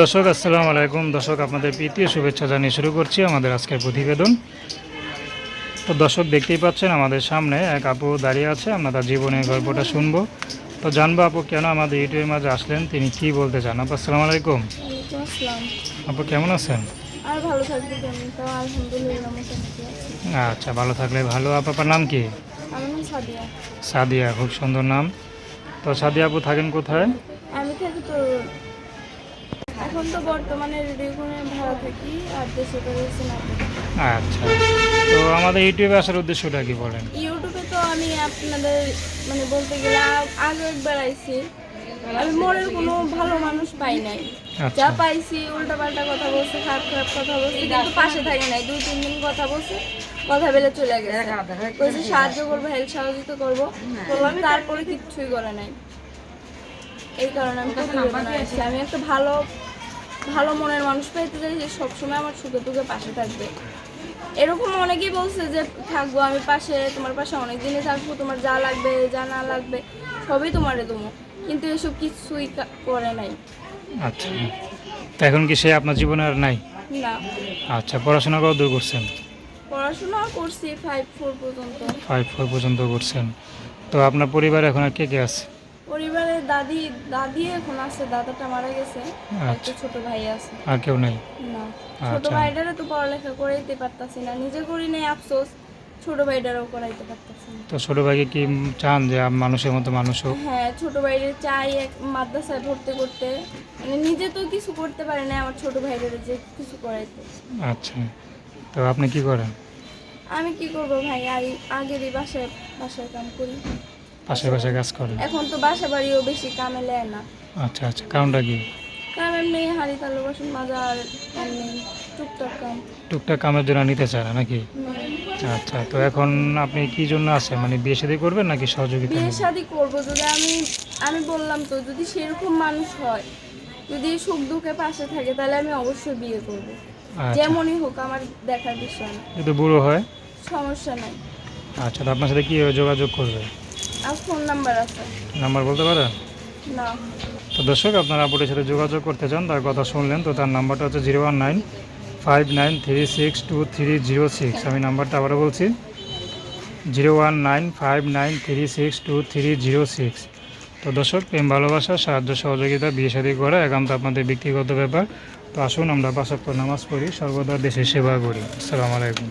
দর্শক আসসালামু আলাইকুম। দর্শক আপনাদের প্রীতীয় শুভেচ্ছা জানিয়ে শুরু করছি আমাদের আজকের প্রতিবেদন। তো দর্শক দেখতেই পাচ্ছেন আমাদের সামনে এক আপু দাঁড়িয়ে আছে। আমরা তার জীবনের গল্পটা শুনব। তো জানব আপু কেন আমাদের ইউটিউবের মাঝে আসলেন? তিনি কি বলতে চান? আপু আসসালামু আলাইকুম। আপু কেমন আছেন? আচ্ছা ভালো থাকলে ভালো। আপু আপনার নাম কি? সাদিয়া। সাদিয়া খুব সুন্দর নাম। তো সাদিয়া আপু থাকেন কোথায়? আমি থাকি তো এখন তো বর্তমানে রেডিওকোণে ভাড়া থাকি আর দেশে না আচ্ছা। তো আমাদের ইউটিউবে আসার উদ্দেশ্যটা কি বলেন? ইউটিউবে তো আমি আপনাদের মানে বলতে গেলে আগে একবার আইছি। আমি মনের কোনো ভালো মানুষ পাই নাই। যা আচ্ছা পাইছি উল্টা পাল্টা কথা বলছে খারাপ খারাপ কথা বলছে কিন্তু পাশে থাকে নাই। দুই তিন দিন কথা বলছে কথা বেলে চলে গেছে। সাহায্য করব হেল্প সহযোগিতা করব। বললাম তারপরে কিচ্ছুই করে নাই। এই কারণে আমি আমি একটা ভালো ভালো মনের মানুষ পেতে চাই যে সবসময় আমার সুখে দুঃখে পাশে থাকবে। এরকম অনেকেই বলছে যে থাকব আমি পাশে তোমার পাশে অনেক দিনই থাকব তোমার যা লাগবে যা না লাগবে সবই তোমারে দেবো। কিন্তু এসব কিছুই করে নাই। আচ্ছা। তো এখন কি সে আপনার জীবনে আর নাই? না। আচ্ছা পড়াশোনা কত দূর করছেন? পড়াশোনা করছি ফাইভ ফোর পর্যন্ত। ফাইভ ফোর পর্যন্ত করছেন। তো আপনার পরিবারে এখন আর কে কে আছে? দাদি দাদি এখন আছে দাদাটা মারা গেছে। একটা আচ্ছা ছোট ভাই আছে। আর কেউ নেই? না। ছোট আচ্ছা। ভাইটারে তো পড়ালেখা করাইতে পারতাছি না। নিজে করি নাই আফসোস। ছোট ভাইটারও করাইতে পারতাছি না। তো ছোটো ভাইকে কি চান যে মানুষের মতো মানুষ হোক? হ্যাঁ ছোট ভাইয়ের চাই এক মাদ্রাসায় ভর্তি করতে। মানে নিজে তো কিছু করতে পারে না আমার ছোট ভাইদের যে কিছু করাইতে। আচ্ছা। তো আপনি কি করেন? আমি কি করব ভাই? আগেরই বাসায় বাসায় কাম করি। পাশে পাশে কাজ করেন এখন তো বাসা বাড়িও বেশি কামে নেয় না। আচ্ছা আচ্ছা কারণটা কি? কাম এমনি হাড়ি তালু বাসন মাজা আর এমনি টুকটাক কাম। টুকটাক কামের জন্য নিতে চায় না নাকি। আচ্ছা তো এখন আপনি কি জন্য আছেন? মানে বিয়ে শাদী করবেন নাকি সহযোগিতা বিয়ে? শাদি করব যদি আমি আমি বললাম তো যদি সেরকম মানুষ হয় যদি সুখ দুঃখে পাশে থাকে তাহলে আমি অবশ্যই বিয়ে করব। আচ্ছা। যেমনই হোক আমার দেখার বিষয় না। যদি বুড়ো হয়? সমস্যা নাই। আচ্ছা তো আপনার সাথে কীভাবে যোগাযোগ করবে? আর ফোন নাম্বার আছে। নাম্বার বলতে পারেন না। তো দর্শক আপনারা আপুটির সাথে যোগাযোগ করতে চান তার কথা শুনলেন তো তার নাম্বারটা হচ্ছে zero one nine five nine three six two three zero six আমি নাম্বারটা আবারও বলছি zero one nine five nine three six two three zero six তো দর্শক প্রেম ভালোবাসা সাহায্য সহযোগিতা বিয়ে শাদী করা একান্ত আপনাদের ব্যক্তিগত ব্যাপার। তো আসুন আমরা পাশাপ্য নামাজ পড়ি সর্বদা দেশের সেবা করি। আসসালামু আলাইকুম।